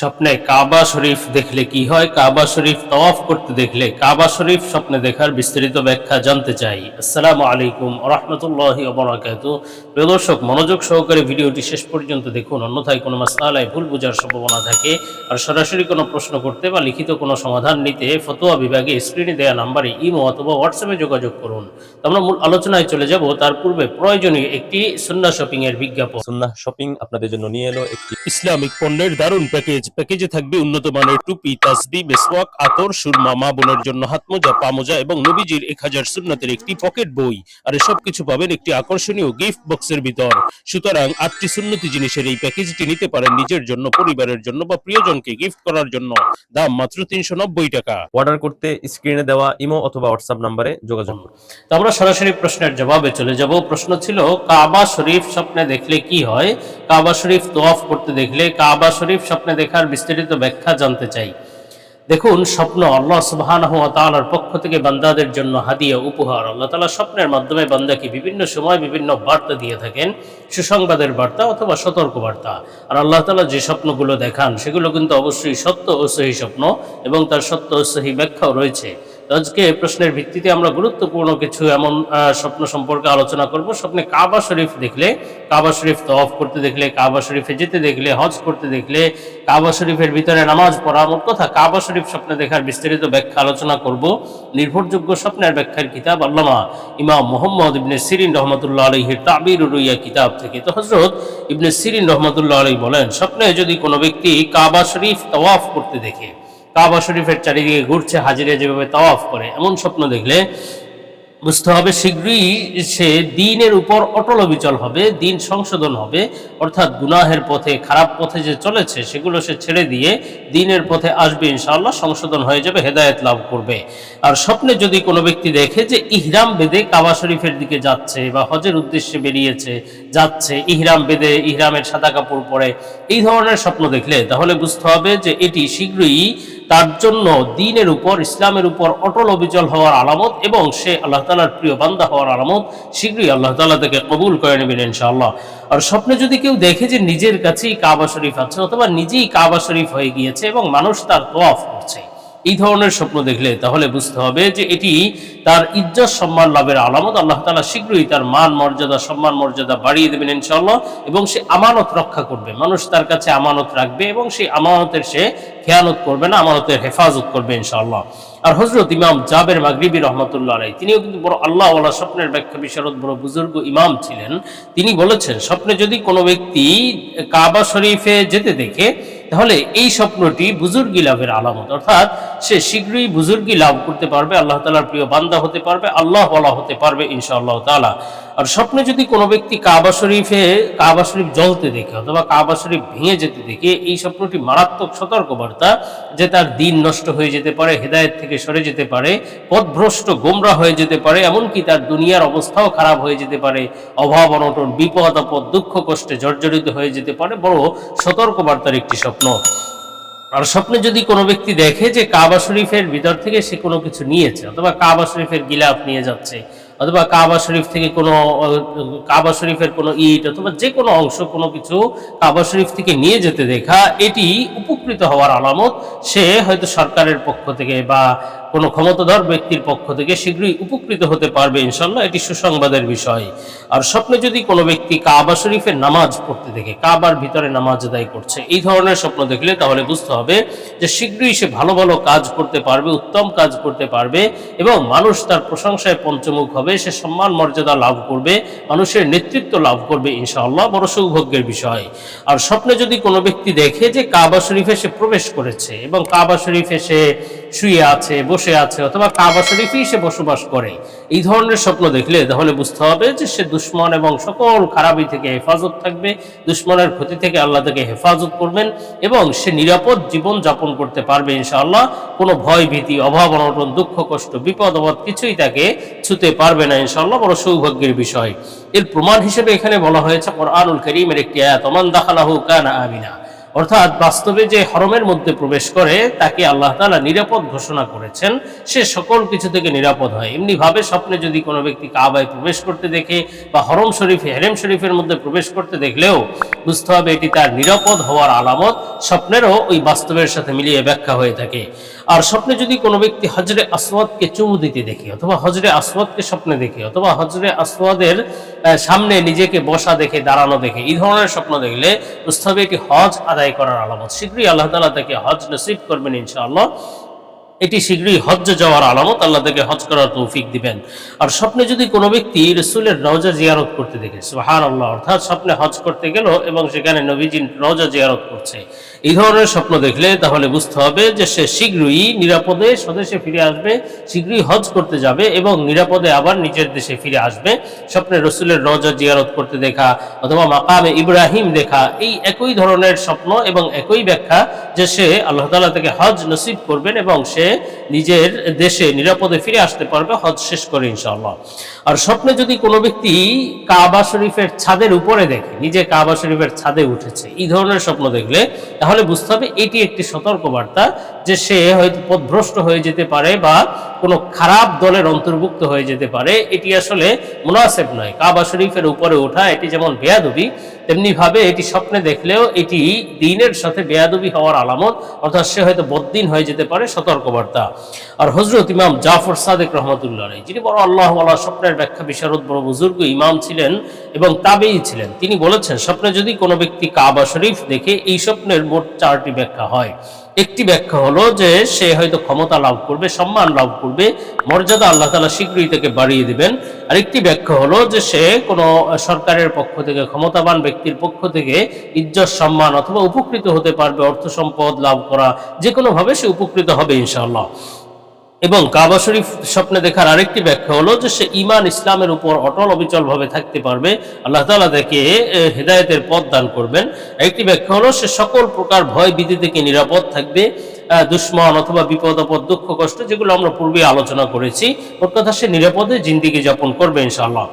স্বপ্নে কাবা শরীফ দেখলে কি হয়? কাবা শরীফ তওয়াফ করতে দেখলে কাবা শরীফ স্বপ্নে দেখার বিস্তারিত ব্যাখ্যা জানতে চাই। আসসালামু আলাইকুম রহমতুল্লাহ অবরাকাত প্রিয় মনোযোগ সহকারে ভিডিওটি শেষ পর্যন্ত দেখুন। অন্যথায় কোনো মাসালায় ভুল বোঝার সম্ভাবনা থাকে। আর সরাসরি কোনো প্রশ্ন করতে বা লিখিত কোনো সমাধান নিতে ফতোয়া বিভাগে স্ক্রিনে দেওয়া নাম্বারে ইমো অথবা হোয়াটসঅ্যাপে যোগাযোগ করুন। আমরা মূল আলোচনায় চলে যাব। তার পূর্বে প্রয়োজনীয় একটি সুন্না শপিং এর বিজ্ঞাপন। সুন্নাহ শপিং আপনাদের জন্য নিয়ে এলো একটি ইসলামিক পণ্যের দারুণ প্যাকেজ। প্যাকেজে থাকবে উন্নত মানের টুপি তাসবি মেসওয়াক আতর সুরমা মা বোনের জন্য হাত মোজা পা মোজা এবং নবীজির এক হাজার সুন্নাতের একটি পকেট বই। আর সব কিছু পাবেন একটি আকর্ষণীয় গিফট বক্সের ভিতর। সুতরাং আটটি সুন্নতি জিনিসের এই প্যাকেজটি নিতে পারেন নিজের জন্য পরিবারের জন্য বা প্রিয়জনকে গিফট করার জন্য। দাম মাত্র তিনশো নব্বই টাকা। অর্ডার করতে স্ক্রিনে দেওয়া ইমো অথবা হোয়াটসঅ্যাপ নাম্বারে যোগাযোগ করুন। তো আমরা সরাসরি প্রশ্নের জবাবে চলে যাব। প্রশ্ন ছিল কাবা শরীফ স্বপ্নে দেখলে কি হয়? কাবা শরীফ তোয়াফ করতে দেখলে কাবা শরীফ স্বপ্নে দেখার বিস্তারিত ব্যাখ্যা জানতে চাই। দেখুন, স্বপ্ন আল্লাহ সুবহানাহু তালার পক্ষ থেকে বান্দাদের জন্য হাদিয়া, উপহার। আল্লাহ তালা স্বপ্নের মাধ্যমে বান্দাকে বিভিন্ন সময় বিভিন্ন বার্তা দিয়ে থাকেন। সুসংবাদের বার্তা অথবা সতর্ক বার্তা আর আল্লাহ তালা যে স্বপ্নগুলো দেখান, সেগুলো কিন্তু অবশ্যই সত্য ও সহি স্বপ্ন এবং তার সত্য ও সহি ব্যাখ্যাও রয়েছে। আজকে প্রশ্নের ভিত্তিতে আমরা গুরুত্বপূর্ণ কিছু এমন স্বপ্ন সম্পর্কে আলোচনা করব। স্বপ্নে কাবা শরীফ দেখলে, কাবা শরীফ তওয়াফ করতে দেখলে, কাবা শরীফে যেতে দেখলে, হজ করতে দেখলে, কাবা শরীফের ভিতরে নামাজ পড়া মোট কথা, কাবা শরীফ স্বপ্নে দেখার বিস্তারিত ব্যাখ্যা আলোচনা করব। নির্ভরযোগ্য স্বপ্নের ব্যাখ্যার কিতাব আল্লামা ইমাম মোহাম্মদ ইবনে সিরিন রহমতুল্লাহ আলহির তাবির রুইয়া কিতাব থেকে। তো হজরত ইবনে সিরিন রহমতুল্লাহ আলহী বলেন, স্বপ্নে যদি কোনো ব্যক্তি কাবা শরীফ তওয়াফ করতে দেখে কাবা শরীফের চারিদিকে ঘুরছে, হাজিরে যেভাবে তাওয়াফ করে, এমন স্বপ্ন দেখলে বুঝতে হবে শীঘ্রই সে দিনের উপর অটল অবিচল হবে, দিন সংশোধন হবে, অর্থাৎ গুনাহের পথে, খারাপ পথে যে চলেছে, সেগুলো সে ছেড়ে দিয়ে দিনের পথে আসবে, ইনশাআল্লাহ সংশোধন হয়ে যাবে, হেদায়েত লাভ করবে। আর স্বপ্নে যদি কোনো ব্যক্তি দেখে যে ইহরাম বেদে কাবা শরীফের দিকে যাচ্ছে বা হজের উদ্দেশ্যে বেরিয়েছে, যাচ্ছে, ইহরাম বেদে ইহরামের সাদা কাপড় পরে, এই ধরনের স্বপ্ন দেখলে তাহলে বুঝতে হবে যে এটি শীঘ্রই তার জন্য দিনের উপর, ইসলামের উপর অটল অবিচল হওয়ার আলামত এবং সে আল্লাহ তালার প্রিয় বান্দা হওয়ার আলামত শীঘ্রই আল্লাহ তালা তাকে কবুল করে নেবেন ইনশাআল্লাহ। আর স্বপ্নে যদি কেউ দেখে যে নিজের কাছেই কাবা শরীফ আছে অথবা নিজেই কাবা শরীফ হয়ে গিয়েছে এবং মানুষ তার তোয়াফ এই ধরনের স্বপ্ন দেখলে তাহলে বুঝতে হবে যে এটি তার ইজ্জত সম্মান লাভের আলামত। আল্লাহ তালা শীঘ্রই তার মান, মর্যাদা, সম্মান, মর্যাদা বাড়িয়ে দেবেন ইনশাল্লাহ এবং সে আমানত রক্ষা করবে। মানুষ তার কাছে আমানত রাখবে এবং সেই আমানতের সে খেয়ানত করবে না, আমানতের হেফাজত করবে ইনশাআল্লাহ। আর হজরত ইমাম জাবের মাগরিবি রহমতুল্লাহ আলাই তিনিও কিন্তু বড় আল্লাহ ওয়ালা স্বপ্নের ব্যাখ্যা বিশারদ, বড় বুজুর্গ ইমাম ছিলেন। তিনি বলেছেন, স্বপ্নে যদি কোনো ব্যক্তি কাবা শরীফে যেতে দেখে তাহলে এই স্বপ্নটি বুজুর্গি লাভের আলামত। অর্থাৎ সে শীঘ্রই বুজুর্গি লাভ করতে পারবে, আল্লাহ তালার প্রিয় বান্দা হতে পারবে, আল্লাহ বলা হতে পারবে ইনশাআল্লাহ তালা আর স্বপ্নে যদি কোনো ব্যক্তি কাবা শরীফে, কাবা শরীফ জ্বলতে দেখে অথবা কাবা শরীফ ভেঙে যেতে দেখে, এই স্বপ্নটি মারাত্মক সতর্কবার্তা যে তার দিন নষ্ট হয়ে যেতে পারে, হেদায়েত থেকে সরে যেতে পারে, পথভ্রষ্ট গোমরা হয়ে যেতে পারে, এমনকি তার দুনিয়ার অবস্থাও খারাপ হয়ে যেতে পারে, অভাব, অনটন, বিপদ, আপদ, দুঃখ, কষ্টে জর্জরিত হয়ে যেতে পারে, বড় সতর্কবার্তার একটি স্বপ্ন। আর স্বপ্নে যদি কোনো ব্যক্তি দেখে যে কাবা শরীফের ভিতর থেকে সে কোনো কিছু নিয়েছে অথবা কাবা শরীফের গিলাফ নিয়ে যাচ্ছে অথবা কাবা শরীফ থেকে কোনো, কাবা শরীফের কোনো ইট অথবা যে কোনো অংশ কোনো কিছু কাবা শরীফ থেকে নিয়ে যেতে দেখা, এটি উপকৃত হওয়ার আলামত, সে হয়তো সরকারের পক্ষ থেকে বা কোনো ক্ষমতাধর ব্যক্তির পক্ষ থেকে শীঘ্রই উপকৃত হতে পারবে ইনশাল্লাহ এটি সুসংবাদের বিষয়। আর স্বপ্নে যদি কোনো ব্যক্তি কাবা শরীফের নামাজ পড়তে দেখে, কাবার ভিতরে নামাজ আদায় করছে, এই ধরনের স্বপ্ন দেখলে তাহলে বুঝতে হবে যে শীঘ্রই সে ভালো ভালো কাজ করতে পারবে, উত্তম কাজ করতে পারবে এবং মানুষ তার প্রশংসায় পঞ্চমুখ হবে, সে সম্মান, মর্যাদা লাভ করবে, মানুষের নেতৃত্ব লাভ করবে, ইনশাআল্লাহ। বড় সৌভাগ্যের বিষয়। আর স্বপ্নে যদি কোনো ব্যক্তি দেখে যে কাবা শরীফে সে প্রবেশ করেছে এবং কাবা শরীফে সে শুয়ে আছে, বসে আছে অথবা কাবা শরীফেই সে বসবাস করে। এই ধরনের স্বপ্ন দেখলে তাহলে বুঝতে হবে যে সে দুশ্মন এবং সকল খারাপি থেকে হেফাজত থাকবে, দুশ্মনের ক্ষতি থেকে আল্লাহ তাকে হেফাজত করবেন এবং সে নিরাপদ জীবন যাপন করতে পারবে ইনশাআল্লাহ। কোনো ভয়, ভীতি, অভাব, অনটন, দুঃখ, কষ্ট, বিপদ অবাদ কিছুই তাকে ছুতে পারবে না ইনশাআল্লাহ। বড় সৌভাগ্যের বিষয়। এর প্রমাণ হিসেবে এখানে বলা হয়েছে কোরআনুল করিমের একটি আয়াত, ওমান দাখালাহু কানা আমিনা। অর্থাৎ বাস্তবে যে হরমের মধ্যে প্রবেশ করে, তাকে আল্লাহ তাআলা নিরাপদ ঘোষণা করেছেন। সে সকল কিছু থেকে নিরাপদ হয়। এমনিভাবে স্বপ্নে যদি কোনো ব্যক্তি কাবায় প্রবেশ করতে দেখে বা হরম শরীফ, হেরেম শরীফের মধ্যে প্রবেশ করতে দেখলেও বুঝতে হবে এটি তার নিরাপদ হওয়ার আলামত। স্বপ্নেরও ওই বাস্তবের সাথে মিলিয়ে ব্যাখ্যা হয়ে থাকে। আর স্বপ্নে যদি কোনো ব্যক্তি হজরে আসওয়াদকে চুমু দিতে দেখে, অথবা হজরে আসওয়াদকে স্বপ্নে দেখে, অথবা হজরে আসওয়াদের সামনে নিজেকে বসা দেখে, দাঁড়ানো দেখে, এই ধরনের স্বপ্ন দেখলে বুঝতে হজ আদায় করার আলামত। শীঘ্রই আল্লাহ তালা তাকে হজ নসিব করবেন ইনশাআল্লাহ। এটি শীঘ্রই হজ্জ যাওয়ার আলামত, আল্লাহ তাকে হজ করার তৌফিক দিবেন। আর স্বপ্নে যদি কোনো ব্যক্তি রসুলের রওজা জিয়ারত করতে দেখে সুহান আল্লাহ অর্থাৎ স্বপ্নে হজ করতে গেল এবং সেখানে নবীজিন রওজা জিয়ারত করছে, এই ধরনের স্বপ্ন দেখলে তাহলে বুঝতে হবে যে সে শীঘ্রই নিরাপদে স্বদেশে ফিরে আসবে, শীঘ্রই হজ করতে যাবে এবং নিরাপদে আবার নিজের দেশে ফিরে আসবে। স্বপ্নে রসুলের রওজা জিয়ারত করতে দেখা অথবা মাকামে ইব্রাহিম দেখা, এই একই ধরনের স্বপ্ন এবং একই ব্যাখ্যা যে সে আল্লাহ তালা থেকে হজ নসিব করবেন এবং সে নিজের দেশে, নিরাপদে ফিরে আসতে পারবে, হজ শেষ করে ইনশাআল্লাহ। আর স্বপ্নে যদি কোনো ব্যক্তি কাবা শরীফের ছাদের উপরে দেখে, নিজে কাবা শরীফের ছাদে উঠেছে, এই ধরনের স্বপ্ন দেখলে, তাহলে বুঝতে হবে এটি একটি সতর্কবার্তা যে সে হয়তো পথভ্রষ্ট হয়ে যেতে পারে বা কোনো খারাপ দলের অন্তর্ভুক্ত হয়ে যেতে পারে। এটি আসলে মুনাসেব নয়। কাবা শরীফের উপরে ওঠা, এটি যেমন বেয়াদবি তেমনি ভাবে এটি স্বপ্নে দেখলেও এটি দিনের সাথে বেয়াদবি হওয়ার আলামত, অর্থাৎ সে হয়তো বদ্দিন হয়ে যেতে পারে সতর্কবার্তা। আর হজরত ইমাম জাফর সাদেক রহমতুল্লাহ যিনি বড় আল্লাহ স্বপ্নের ব্যাখ্যা বিশারদ, বড় বুজুর্গ, ইমাম ছিলেন এবং তাবেই ছিলেন। তিনি বলেছেন, স্বপ্নে যদি কোনো ব্যক্তি কাবা শরীফ দেখে, এই স্বপ্নের মোট চারটি ব্যাখ্যা হয়। একটি ব্যাখ্যা হলো যে সে হয়তো ক্ষমতা লাভ করবে, সম্মান লাভ করবে, মর্যাদা আল্লাহ তালা শীঘ্রই তাকে বাড়িয়ে দেবেন। আর একটি ব্যাখ্যা হলো যে সে কোনো সরকারের পক্ষ থেকে, ক্ষমতাবান ব্যক্তির পক্ষ থেকে ইজ্জত, সম্মান অথবা উপকৃত হতে পারবে, অর্থ সম্পদ লাভ করা যে কোনোভাবে সে উপকৃত হবে ইনশাআল্লাহ। এবং কাবা শরীফ স্বপ্নে দেখার আরেকটি ব্যাখ্যা হলো যে সে ইমান ইসলামের উপর অটল অবিচল ভাবে থাকতে পারবে। আল্লাহ তালা তাকে হেদায়তের পথ দান করবেন। একটি ব্যাখ্যা হলো সে সকল প্রকার ভয় বিধি থেকে নিরাপদ থাকবে দুশ্মন অথবা বিপদ, আপদ, দুঃখ, কষ্ট যেগুলো আমরা পূর্বে আলোচনা করেছি। ওর কথা সে নিরাপদে জিন্দিগি যাপন করবে ইনশাআল্লাহ।